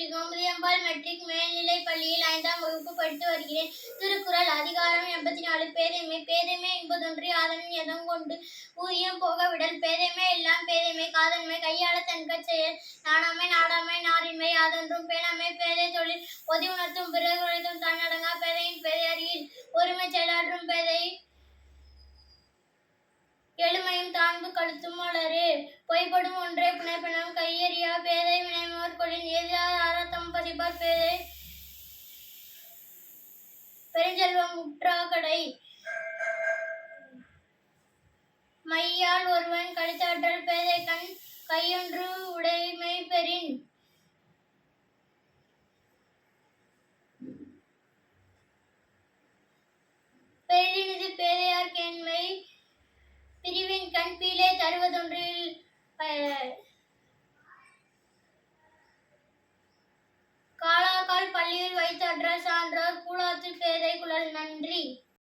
Sri Gomathiambal matric மேல்நிலை பள்ளியில் ஐந்தாம் வகுப்பு படித்து வருகிறேன். திருக்குறள் அதிகாரம் எண்பத்தி நாலு பேதைமை பேதைமை என்பதொன்று யாதனும் எதம் கொண்டு ஊதியம் போக விடல் பேதைமை எல்லாம் பேதைமை காதன்மை கையாள தன்கச் செயல். நாணாமை நாடாமை நாரின்மை அதொன்றும் பேணாமை. பேதை தொழில் பொதி உணர்த்தும் பிறகு உழைத்தும் தன்னடங்கா பேதையின் பேதை அறியில். ஒருமை செயலாற்றும் பேதை எளிமையும் தாழ்வு கழுத்தும் மலரே பொய்படும் ஒன்றே புனைப்பினம். கையெறியா பேதை வினைமோர் கொள்ளின் எதிரார் ஆரத்தம் பதிப்பார் பெருஞ்செல்வம் முற்றா மையால் ஒருவன் கழித்தாற்றல் பேதை கண் கையொன்று உடைமை பெறின். பெரிது பேதையார் கேண்மை பிரிவின் கண் பீலே தருவதொன்றில் ப- காலாக்கால் பள்ளியில் வைத்தற்ற சான்றோர்